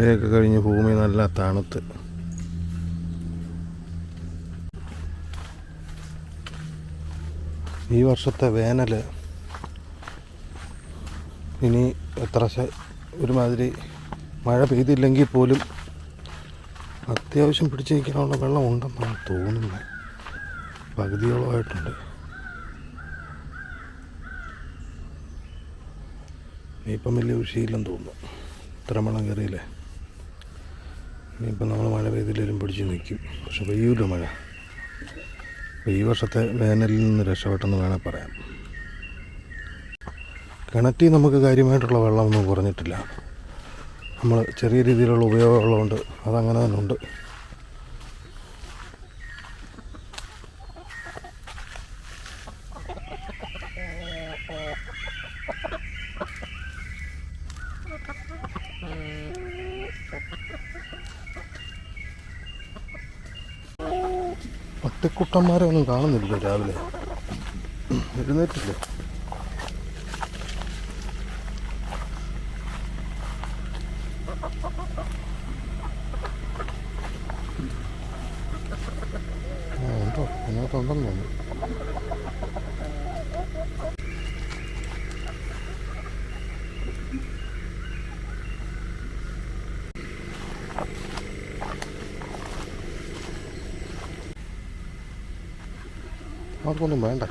മഴയൊക്കെ കഴിഞ്ഞ് ഭൂമി നല്ല തണുത്ത്. ഈ വർഷത്തെ വേനൽ ഇനി എത്ര ഒരുമാതിരി മഴ പെയ്തില്ലെങ്കിൽ പോലും അത്യാവശ്യം പിടിച്ചു നിൽക്കാനുള്ള വെള്ളം ഉണ്ടെന്നാണ് തോന്നുന്നത്. പകുതിയോളമായിട്ടുണ്ട്. ഇനിയിപ്പം വലിയ വിഷയമില്ലെന്ന് തോന്നുന്നു. ഇത്ര വെള്ളം കയറിയില്ലേ? ഇനിയിപ്പം നമ്മൾ മഴ പെയ്തില്ലെങ്കിലും പിടിച്ച് നിൽക്കും. പക്ഷെ പെയ്യൂല മഴ. ഈ വർഷത്തെ വേനലിൽ നിന്ന് രക്ഷപ്പെട്ടെന്ന് വേണേൽ പറയാം. കിണറ്റിൽ നമുക്ക് കാര്യമായിട്ടുള്ള വെള്ളമൊന്നും കുറഞ്ഞിട്ടില്ല. നമ്മൾ ചെറിയ രീതിയിലുള്ള ഉപയോഗമുള്ളതുകൊണ്ട് അതങ്ങനെ തന്നെ ഉണ്ട്. പട്ടിക്കുട്ടന്മാരെ ഒന്നും കാണുന്നില്ല രാവിലെ. എഴുന്നേറ്റില്ലേ? ഉണ്ടോ അതിനകത്തുണ്ടെന്ന് തോന്നുന്നു. അവർക്കൊന്നും വേണ്ട.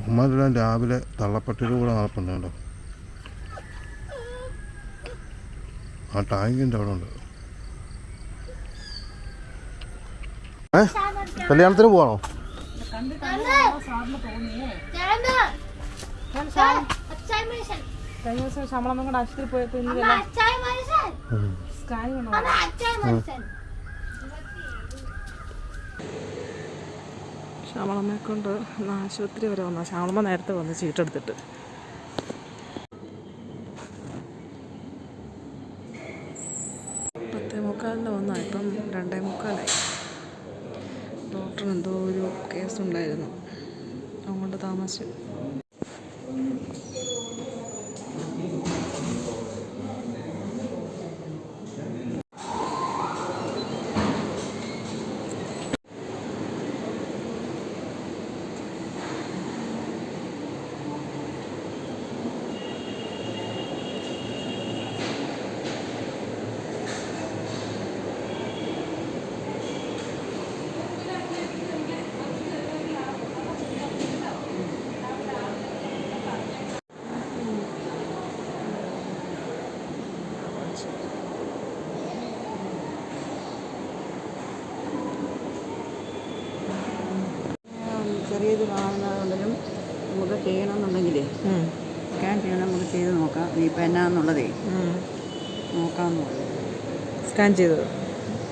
ഉമ്മാരെല്ലാം രാവിലെ തള്ളപ്പട്ടിയുടെ കൂടെ നടപ്പുണ്ട് കേട്ടോ. ആ ടാങ്കിന്റെ അവിടെ ഉണ്ട്. ഏ? കല്യാണത്തിന് പോവാണോ? കഴിഞ്ഞ ദിവസം ശമ്പളം കൊണ്ട് ആശുപത്രി പോയപ്പോ ഇന്ന് ഉം. സ്കാനിങ് ഉണ്ടോ ശ്യാമളമ്മയെ കൊണ്ട് ഒന്ന് ആശുപത്രി വരെ വന്ന. ശ്യാമളമ്മ നേരത്തെ വന്ന് ചീട്ടെടുത്തിട്ട് പത്തേ മുക്കാലിന് വന്ന. ഇപ്പം രണ്ടേ മുക്കാലായി. ഡോക്ടറിന് എന്തോ ഒരു കേസ് ഉണ്ടായിരുന്നു അതുകൊണ്ട് താമസിച്ചു. ചെറിയത് കാണുന്നതുകൊണ്ടും നമുക്ക് ചെയ്യണമെന്നുണ്ടെങ്കിലേ സ്കാൻ ചെയ്യണം നമുക്ക് ചെയ്ത് നോക്കാം. ഇപ്പം എന്നാന്നുള്ളതേ നോക്കാമെന്ന് പറഞ്ഞു സ്കാൻ ചെയ്തത്.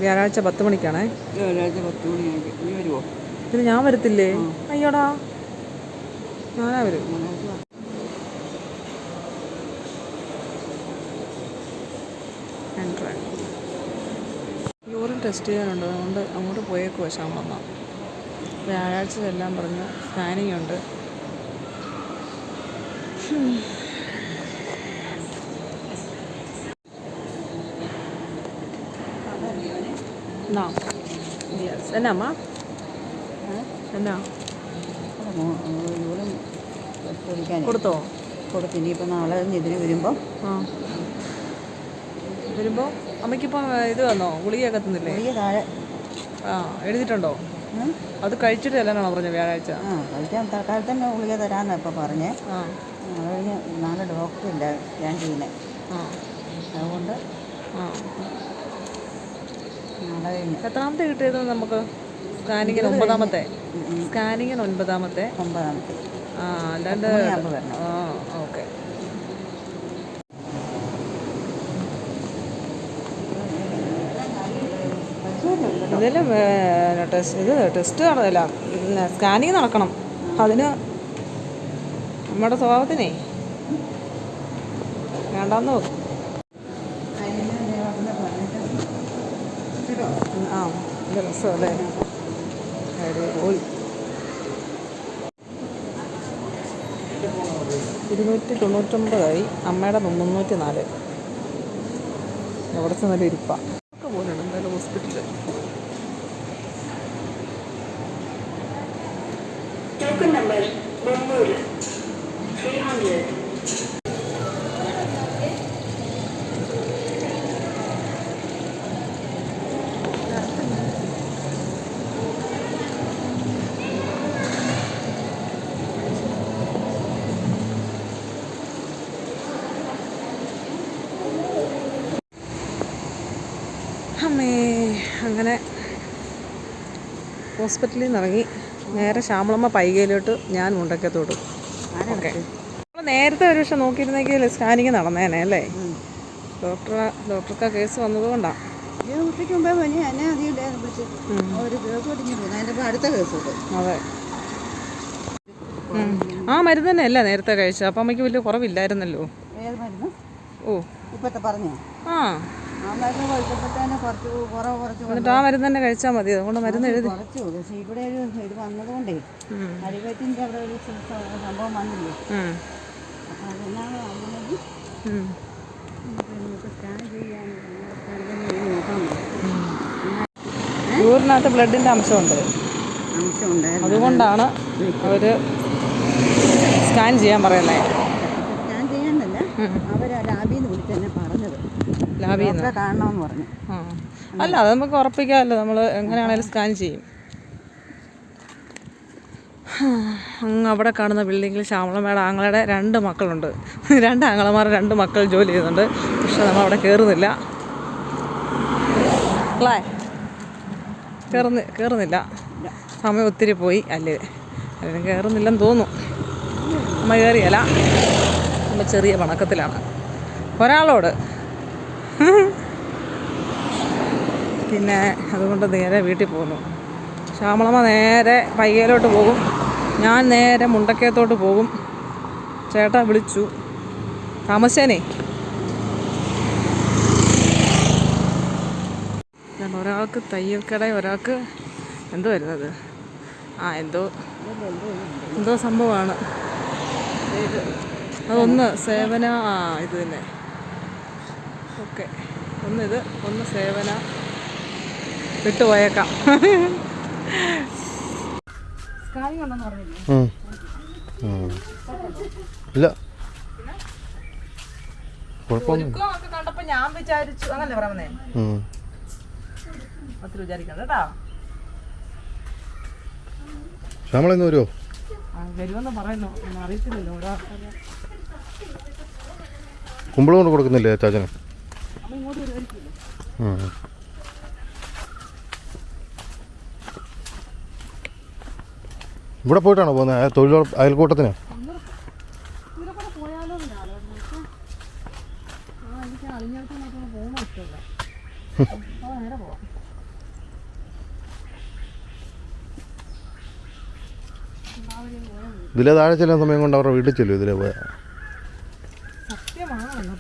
വ്യാഴാഴ്ച പത്ത് മണിക്കാണേ? വ്യാഴാഴ്ച പത്ത് മണിയാക്കി നീ വരുമോ ഇത് ഞാൻ വരത്തില്ലേ? അയ്യോടാ. ഞാനാ വരും. യൂറിൻ ടെസ്റ്റ് ചെയ്യാനുണ്ട്. അതുകൊണ്ട് അങ്ങോട്ട് പോയേക്കുവാ ശ്യാമളമ്മ. വ്യാഴാഴ്ച എല്ലാം പറഞ്ഞു സ്കാനിങ് ഉണ്ട് എന്നാ അമ്മ? കൊടുത്തോ? കൊടുത്ത് ഇനിയിപ്പോൾ നാളെ ഇതിന് വരുമ്പോൾ ആ. വരുമ്പോൾ അമ്മയ്ക്കിപ്പോൾ ഇത് വന്നോ? ഗുളികയൊക്കെ തന്നില്ലേ? ചെറിയ താഴെ. ആ എഴുതിയിട്ടുണ്ടോ? അത് കഴിച്ചിട്ട് ചെല്ലാനാണോ പറഞ്ഞത് വ്യാഴാഴ്ച? ആ കഴിക്കാൻ തൽക്കാലം തന്നെ ഗുളിക തരാമെന്നാണ് ഇപ്പോൾ പറഞ്ഞേ. ആ. അത് കഴിഞ്ഞ് നാളെ ഡോക്ടറില്ല ചെയ്യുന്നത് ആ. അതുകൊണ്ട് ആ. നാളെ കഴിഞ്ഞ്. എത്രാമത്തെ കിട്ടിയത് നമുക്ക്? സ്കാനിങ്ങിന് ഒമ്പതാമത്തെ. സ്കാനിങ്ങിന് ഒൻപതാമത്തെ. ഒമ്പതാമത്തെ. ആ അല്ലാണ്ട് ആ ഓക്കെ ഇതിലും ടെസ്റ്റ് ഇത് ടെസ്റ്റ് നടന്നില്ല. സ്കാനിങ് നടക്കണം. അതിന് നമ്മുടെ സ്വഭാവത്തിനേ വേണ്ടാന്ന് വെക്കും ആ രസമല്ലേ? ഇരുന്നൂറ്റി തൊണ്ണൂറ്റൊമ്പതായി. അമ്മയുടെ മുന്നൂറ്റി നാല് എവിടെ ചെന്നാലും ഇരിപ്പ. ഒക്കെ ഹോസ്പിറ്റലിൽ നിന്ന് ഇറങ്ങി നേരെ ശ്യാമളമ്മ പൈകയിലോട്ട് ഞാൻ മുണ്ടക്കത്തോട്ട്. ഓക്കെ. നമ്മൾ നേരത്തെ ഒരു പക്ഷെ നോക്കിയിരുന്നെങ്കിൽ സ്കാനിങ് നടന്നേനെ അല്ലേ? ഡോക്ടർ ഡോക്ടർക്ക് കേസ് വന്നതുകൊണ്ടാണ് അതെ. ആ മരുന്ന് തന്നെ അല്ല നേരത്തെ കഴിച്ചത്? അപ്പം അമ്മയ്ക്ക് വലിയ കുറവില്ലായിരുന്നല്ലോ? ഓ. ഇപ്പോഴത്തെ പറഞ്ഞു? ആ. എന്നിട്ട് ആ മരുന്ന് തന്നെ കഴിച്ചാൽ മതി. അതുകൊണ്ട് മരുന്ന് എഴുതി. ഇവിടെ ഒരു ഇത് വന്നതുകൊണ്ടേ. അടിവയറ്റിന്റെ അവിടെ ഒരു സംഭവം വന്നില്ലേ? യൂറിനകത്ത് ബ്ലഡിന്റെ അംശമുണ്ട്. അതുകൊണ്ടാണ് അവർ സ്കാൻ ചെയ്യാൻ പറയുന്നത് ലാബിൽ നിന്ന് വിളിച്ച് എന്നെ പറഞ്ഞത്. ലാബിൽ കാണണമെന്ന് പറഞ്ഞു. അല്ല അത് നമുക്ക് ഉറപ്പിക്കാമല്ലോ. നമ്മൾ എങ്ങനെയാണേലും സ്കാൻ ചെയ്യും. അങ്ങ് അവിടെ കാണുന്ന ബിൽഡിങ്ങിൽ ശ്യാമളമ്മയുടെ ആങ്ങളുടെ രണ്ട് മക്കളുണ്ട്. രണ്ട് ആങ്ങളമാർ രണ്ട് മക്കൾ ജോലി ചെയ്യുന്നുണ്ട്. പക്ഷെ നമ്മൾ അവിടെ കയറുന്നില്ല അല്ലേ? കയറുന്ന കയറുന്നില്ല സമയം ഒത്തിരി പോയി. അല്ലേ? അല്ലെങ്കിൽ കയറുന്നില്ലെന്ന് തോന്നുന്നു. അമ്മ കയറിയല്ല അമ്മ ചെറിയ വണക്കത്തിലാണ്. ഒരാളോട്. പിന്നെ അതുകൊണ്ട് നേരെ വീട്ടിൽ പോകുന്നു. ശ്യാമളമ്മ നേരെ പയ്യയിലോട്ട് പോകും. ഞാൻ നേരെ മുണ്ടക്കയത്തോട്ട് പോകും. ചേട്ടൻ വിളിച്ചു. താമസിച്ചേനേ. ഞാൻ ഒരാൾക്ക് തയ്യൽക്കട ഒരാൾക്ക് എന്തോ വരുന്നത്. ആ എന്തോ എന്തോ സംഭവമാണ്. അതൊന്ന് സേവന ആ ഇത് തന്നെ. ഓക്കെ. ഒന്ന് ഇത് ഒന്ന് സേവന. വിട്ടുപോയേക്കാം. ഇല്ല. കണ്ടപ്പോൾ ഞാൻ വിചാരിച്ചു അങ്ങനെ പറഞ്ഞേ. ഒത്തിരി വിചാരിക്കണ്ട കേട്ടോ. ശ്യാമള ഇന്ന് വരുമോ വരുമെന്ന് പറയുന്നു. അറിയത്തില്ലല്ലോ. ഒരാ കുമ്പളം കൊണ്ട് കൊടുക്കുന്നില്ലേ ചാച്ചന്. ഇവിടെ പോയിട്ടാണോ പോകുന്നത് തൊഴിലുറപ്പ് അയൽക്കൂട്ടത്തിന്? ഇതിലെ താഴെ ചെല്ലുന്ന സമയം കൊണ്ട് അവരുടെ വീട്ടിൽ ചെല്ലും ഇതിലെ പോയാൽ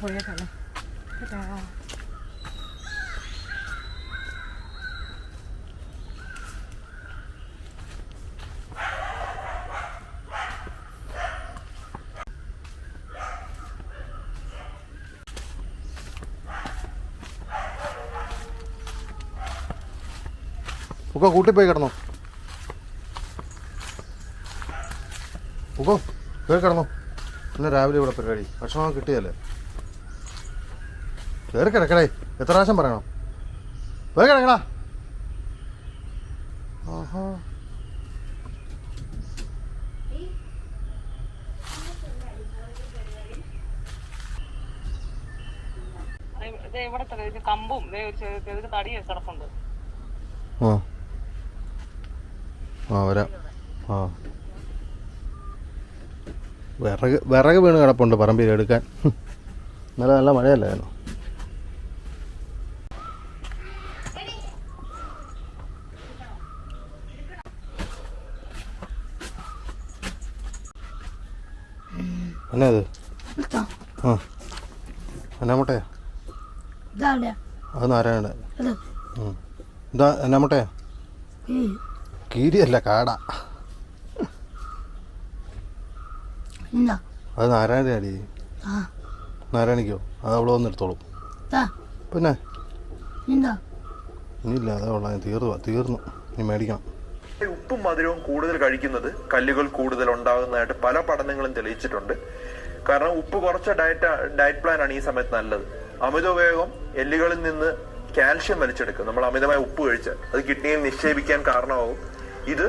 പോയേക്കാളെ കേട്ടോ? ഒക്കെ കൂട്ടി പോയി കിടന്നു. ഉക്കോ കയറി കിടന്നു. ഇന്ന് രാവിലെ ഇവിടെ പരിപാടി. ഭക്ഷണം കിട്ടിയല്ലേ? കയറി കിടക്കടേ. എത്ര പ്രാവശ്യം പറയണം? കയറി കിടക്കടാ. ആഹാ. കമ്പും. കിടപ്പുണ്ട്. ആ. ആ വരാം. ആ. വിറക് വിറക് വീണ് കിടപ്പുണ്ട് പറമ്പിൽ എടുക്കാൻ. ഇന്നലെ നല്ല മഴയല്ലായിരുന്നു? എന്നാ ഇത്? ആ. എന്നാ മുട്ടയാ അത് നാരായണ അത്. ഇതാ എന്നാ മുട്ടയാ കീരിയല്ല കാട. അത് നാരായണ അടി നാരായണിക്കോ? അത് അവൾ വന്നെടുത്തോളും. പിന്നെ? ഇല്ല അതാ ഉള്ള. തീർന്നു തീർന്നു. നീ മേടിക്കണം. ഉപ്പും മധുരവും കൂടുതൽ കഴിക്കുന്നത് കല്ലുകൾ കൂടുതൽ ഉണ്ടാകുന്നതായിട്ട് പല പഠനങ്ങളും തെളിയിച്ചിട്ടുണ്ട്. കാരണം ഉപ്പ് കുറച്ച ഡയറ്റ് ഡയറ്റ് പ്ലാൻ ആണ് ഈ സമയത്ത് നല്ലത്. അമിത ഉപയോഗം എല്ലുകളിൽ നിന്ന് കാൽഷ്യം വലിച്ചെടുക്കും നമ്മൾ അമിതമായ ഉപ്പ് കഴിച്ചാൽ അത് കിഡ്നിയിൽ നിക്ഷേപിക്കാൻ കാരണമാവും. ഇത്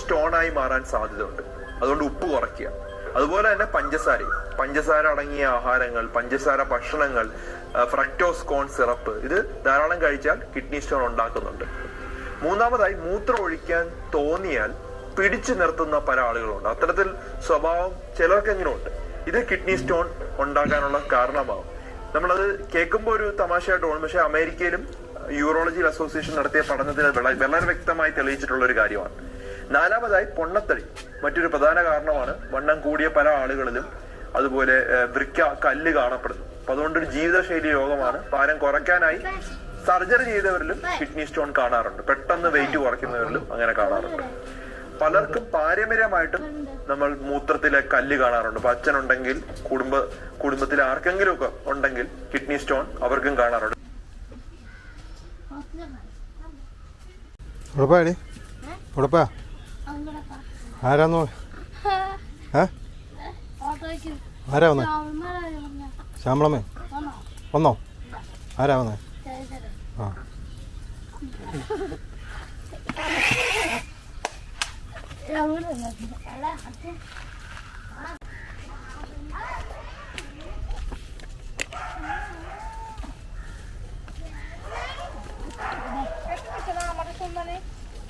സ്റ്റോൺ ആയി മാറാൻ സാധ്യതയുണ്ട്. അതുകൊണ്ട് ഉപ്പ് കുറയ്ക്കുക. അതുപോലെ തന്നെ പഞ്ചസാര പഞ്ചസാര അടങ്ങിയ ആഹാരങ്ങൾ പഞ്ചസാര ഭക്ഷണങ്ങൾ ഫ്രക്ടോസ് കോൺ സിറപ്പ് ഇത് ധാരാളം കഴിച്ചാൽ കിഡ്നി സ്റ്റോൺ ഉണ്ടാക്കുന്നുണ്ട്. മൂന്നാമതായി മൂത്രം ഒഴിക്കാൻ തോന്നിയാൽ പിടിച്ചു നിർത്തുന്ന പല ആളുകളുണ്ട്. അത്തരത്തിൽ സ്വഭാവം ചിലർക്ക് എങ്ങനെ ഉണ്ട് ഇത് കിഡ്നി സ്റ്റോൺ ഉണ്ടാകാനുള്ള കാരണമാവും. നമ്മളത് കേൾക്കുമ്പോൾ ഒരു തമാശയായിട്ട് തോന്നും. പക്ഷെ അമേരിക്കയിലും യൂറോളജി അസോസിയേഷൻ നടത്തിയ പഠനത്തിൽ വളരെ വ്യക്തമായി തെളിയിച്ചിട്ടുള്ള ഒരു കാര്യമാണ്. നാലാമതായി പൊണ്ണത്തടി. മറ്റൊരു പ്രധാന കാരണമാണ് വണ്ണം കൂടിയ പല ആളുകളിലും അതുപോലെ വൃക്ക കല്ല് കാണപ്പെടുന്നു. അപ്പൊ അതുകൊണ്ടൊരു ജീവിതശൈലി രോഗമാണ്. ഭാരം കുറയ്ക്കാനായി സർജറി ചെയ്തവരിലും കിഡ്നി സ്റ്റോൺ കാണാറുണ്ട്. പെട്ടെന്ന് വെയിറ്റ് കുറയ്ക്കുന്നവരിലും അങ്ങനെ കാണാറുണ്ട്. പലർക്കും പാരമ്പര്യമായിട്ടും നമ്മൾ മൂത്രത്തിലെ കല്ല് കാണാറുണ്ട്. അപ്പൊ അച്ഛനുണ്ടെങ്കിൽ കുടുംബ കുടുംബത്തിൽ ആർക്കെങ്കിലും ഒക്കെ ഉണ്ടെങ്കിൽ കിഡ്നി സ്റ്റോൺ അവർക്കും കാണാറുണ്ട്. ആരാന്നോ ആരാ വന്നേ? ശ്യാമളമ്മേ? വന്നോ? ആരാ വന്നേ? ആ.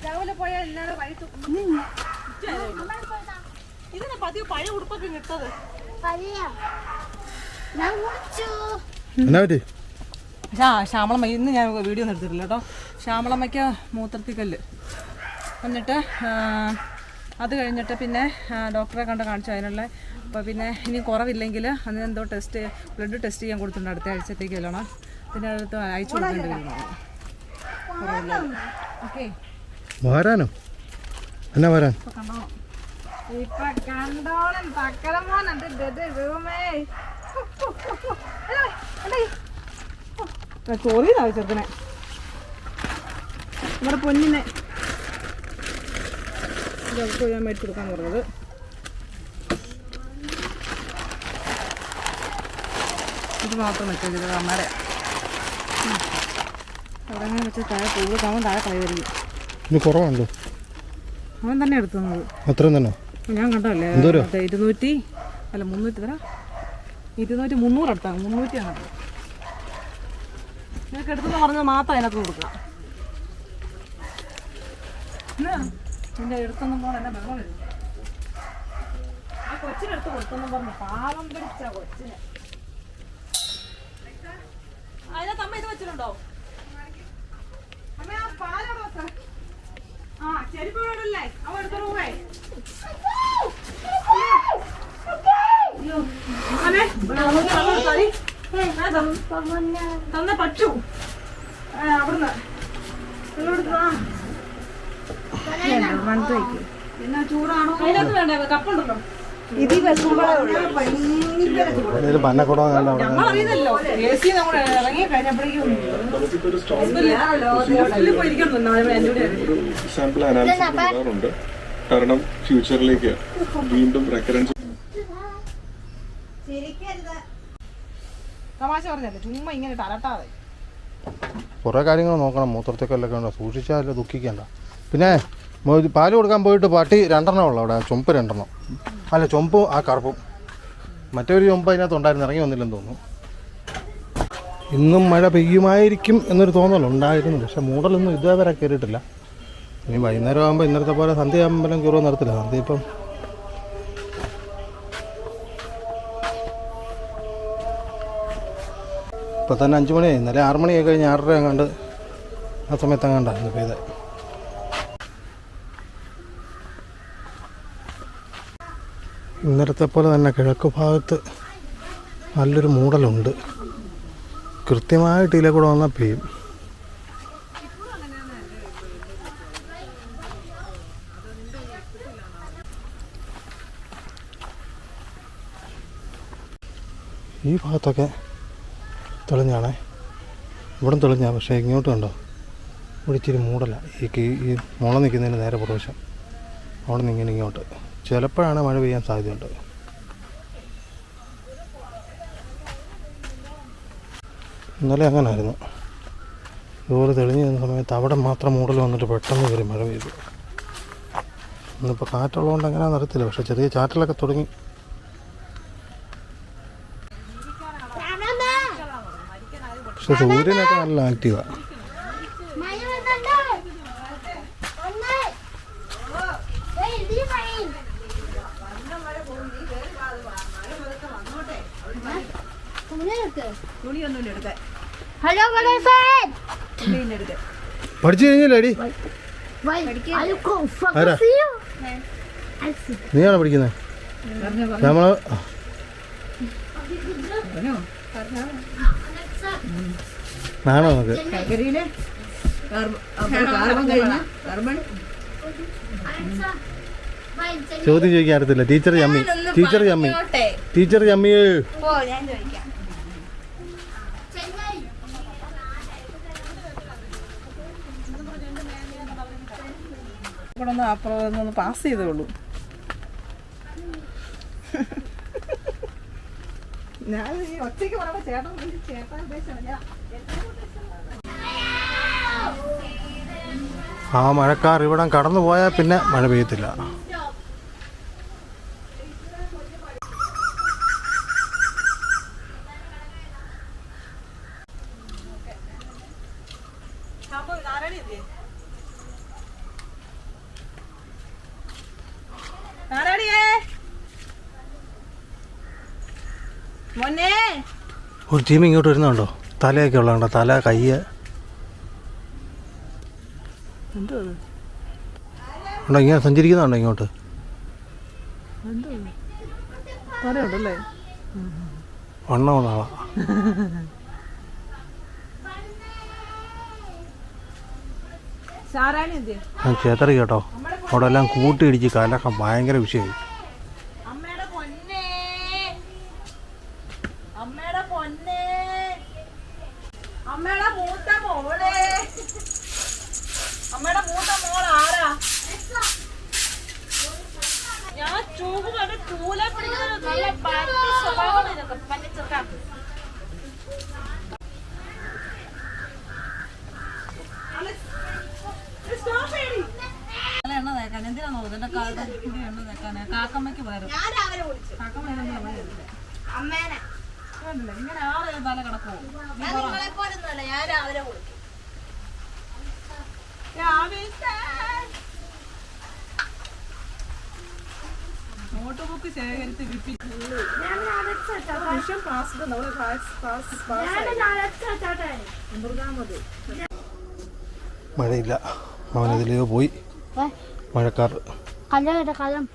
രാവിലെ പോയാൽ എല്ലാവരും വൈകിട്ട് ഇതിന് പതിവ് പഴയ. ഉടുപ്പൊക്കെ കിട്ടത് പയ്യ ഞാൻ മുറിച്ചു എന്നാ പറ്റി? ഷാ ശ്യാമളമ്മ ഇന്ന് ഞാൻ വീഡിയോ ഒന്നും എടുത്തിട്ടില്ല കേട്ടോ. ശ്യാമളമ്മയ്ക്ക് മൂത്രത്തിക്കല്ല്. എന്നിട്ട് ആ, അത് കഴിഞ്ഞിട്ട് പിന്നെ ഡോക്ടറെ കണ്ട് കാണിച്ചു അതിനുള്ള അപ്പോൾ പിന്നെ ഇനി കുറവില്ലെങ്കിൽ അന്ന് എന്തോ ടെസ്റ്റ് ബ്ലഡ് ടെസ്റ്റ് ചെയ്യാൻ കൊടുത്തിട്ടുണ്ട് അടുത്ത ആഴ്ചത്തേക്ക് ചെല്ലണം പിന്നെ അടുത്ത് അയച്ചു കൊടുക്കേണ്ടി വരും. ഓക്കെ. വരാനോ? എന്നാ വരാൻ? ഇപ്പൊ കണ്ടോളം തക്കരമോൻ എന്റെ റൂമേ ചോറിനാ ചെറുക്കനെ നമ്മുടെ പൊന്നിനെ ഇതൊക്കെ ഞാൻ മേടിച്ചു കൊടുക്കാൻ പറഞ്ഞത്. ഇത് മാത്രം വെച്ചത് ഇത് അമ്മയുടെ അവിടെ അങ്ങനെ വെച്ചാൽ താഴെ അവൻ താഴെ കളയായിരിക്കും ഇനി കുറവാണല്ലോ. അവൻ തന്നെ എടുത്തു തന്നത് അത്രയും തന്നെ? ഞാൻ കണ്ടല്ലേ? ഇരുന്നൂറ്റി അല്ല മുന്നൂറ്റി തരാ ഇരുന്നൂറ്റി മുന്നൂറ് എടുത്താൽ മുന്നൂറ്റി ആണ് നിങ്ങൾക്ക് എടുത്തെന്ന് പറഞ്ഞത് മാത്രം അതിനകത്ത് കൊടുക്കുക. എന്നാ? നിന്റെ എടുത്തൊന്നും പോലെ എന്നെ വരും? ആ കൊച്ചിനെടുത്ത് കൊടുത്തെന്നും പറഞ്ഞു പാവം പിടിച്ച കൊച്ചിനെ. അതിനകത്ത് അമ്മ ഇത് വെച്ചിട്ടുണ്ടോ? അമ്മ ആ പാലോടെ വെക്ക ആ ചെരുപ്പ് ഇടല്ലേ? അവ എടുത്തോണ്ട് അമ്മേ തന്നെ പറ്റൂ. അവിടുന്ന്. വെള്ളം എടുത്തോ. പിന്നെ ചൂടാണോ? അതിനകത്ത് വേണ്ട? കപ്പുണ്ടല്ലോ സാമ്പിൾ അനാലിസിസ് കാരണം ഫ്യൂച്ചറിലേക്ക് വീണ്ടും റെക്കറൻസ് തമാശ പറഞ്ഞല്ലേ ചുമ്മാ ഇങ്ങനെ തലട്ടാതെ. കുറേ കാര്യങ്ങൾ നോക്കണം. മൂത്രത്തേക്കല്ലൊക്കെ ഉണ്ട്. സൂക്ഷിച്ചാൽ ദുഃഖിക്കണ്ട. പിന്നെ പാൽ കൊടുക്കാൻ പോയിട്ട് പട്ടി രണ്ടെണ്ണം ഉള്ളു അവിടെ. ചുമപ്പ് രണ്ടെണ്ണം. അല്ല ചുമപ്പും ആ കറുപ്പും. മറ്റൊരു ചുമപ്പ് അതിനകത്ത് ഉണ്ടായിരുന്നു. ഇറങ്ങി വന്നില്ലെന്ന് തോന്നുന്നു. ഇന്നും മഴ പെയ്യുമായിരിക്കും എന്നൊരു തോന്നലുണ്ടായിരുന്നു പക്ഷെ മൂടലൊന്നും ഇതുവരെ കയറിയിട്ടില്ല ഇനി വൈകുന്നേരം ആകുമ്പോൾ ഇന്നലത്തെ പോലെ സന്ധ്യ ആകുമ്പോഴും കയറുമോ നിർത്തില്ല സന്ധ്യ ഇപ്പം ഇപ്പം തന്നെ അഞ്ച് മണിയായി ഇന്നലെ ആറ് മണിയായി കഴിഞ്ഞ് ആറര എങ്ങാണ്ട് ആ സമയത്ത് എങ്ങാണ്ടാണ് ഇപ്പം പെയ്തത് ഇന്നലത്തെ പോലെ തന്നെ കിഴക്ക് ഭാഗത്ത് നല്ലൊരു മൂടലുണ്ട്. കൃത്യമായിട്ട് ഇതിലെ കൂടെ വന്നാൽ പെയ്യും. ഈ ഭാഗത്തൊക്കെ തെളിഞ്ഞാണേ. ഇവിടെ തെളിഞ്ഞാണ് പക്ഷേ ഇങ്ങോട്ട് കണ്ടോ? ഇവിടെ ഇച്ചിരി മൂടല. ഈ ഈ മുള നിൽക്കുന്നതിന് നേരെ പുറവശം അവിടെ നിന്ന് ഇങ്ങനെ ഇങ്ങോട്ട്. ചിലപ്പോഴാണ് മഴ പെയ്യാൻ സാധ്യതയുണ്ട്. ഇന്നലെ അങ്ങനെ ആയിരുന്നു ഇതുപോലെ തെളിഞ്ഞു നിന്ന സമയത്ത് അവിടെ മാത്രം മൂടൽ വന്നിട്ട് പെട്ടെന്ന് കയറി മഴ പെയ്തു. ഇന്നിപ്പോൾ കാറ്റുള്ളതുകൊണ്ട് എങ്ങനെയാണെന്ന് അറിയത്തില്ല. പക്ഷേ ചെറിയ ചാറ്റലൊക്കെ തുടങ്ങി. പക്ഷെ സൂര്യനൊക്കെ നല്ല ആക്റ്റീവാണ് ഹലോ പഠിച്ചു കഴിഞ്ഞില്ലേടി? ആരാ? നീയാണോ പഠിക്കുന്നത് നമ്മൾ നാണോ നമുക്ക്? ചകരിയിൽ കാർബൺ കഴിഞ്ഞ കാർബൺ. ചോദ്യം ചോദിക്കാൻ അറിയത്തില്ല. ടീച്ചർ ചമ്മി. ടീച്ചർ ചമ്മി. ടീച്ചർ ഒന്ന് പാസ് ചെയ്തോളൂ ചേട്ടൻ ആ മഴക്കാർ ഇവിടം കടന്നു പോയാൽ പിന്നെ മഴ പെയ്യത്തില്ല. ഒരു ടീം ഇങ്ങോട്ട് വരുന്നുണ്ടോ? തലയൊക്കെ ഉള്ളതുണ്ടോ തല കയ്യ്. ഉണ്ടോ ഇങ്ങനെ സഞ്ചരിക്കുന്നുണ്ടോ ഇങ്ങോട്ട്? ഞാൻ ചേത്തറി കേട്ടോ. അവിടെ എല്ലാം കൂട്ടിയിടിച്ച് കലക്കം ഭയങ്കര വിഷയമായി അമ്മയുടെ പൊന്നേ അമ്മയുടെ പൊന്നേ അമ്മയുടെ മൂത്ത മോളെ അമ്മയുടെ മൂത്ത മോൾ ആരാ ഞാൻ ചൂട് കണ്ട് ചൂല പിടിക്കുന്നത് നല്ല പറ്റി സ്വഭാവമാണ് ഇതൊക്കെ പറ്റിച്ചെറുക്കാം എണ്ണ തേക്കാൻ എന്തിനാ നോക്കുന്നത് എന്റെ എണ്ണ തേക്കാന് കാക്കമ്മയ്ക്ക് പകരം. കാക്കമ്മ ഇതിനൊന്നും നമ്മൾ ചെയ്തില്ല. കണ്ടില്ലേ? ഞാൻ ആളെ തല നോട്ട് ബുക്ക് ശേഖരിച്ച് മഴയില്ല. അവനതിലെയോ പോയി. മഴക്കാർ কালাম এটা কালাম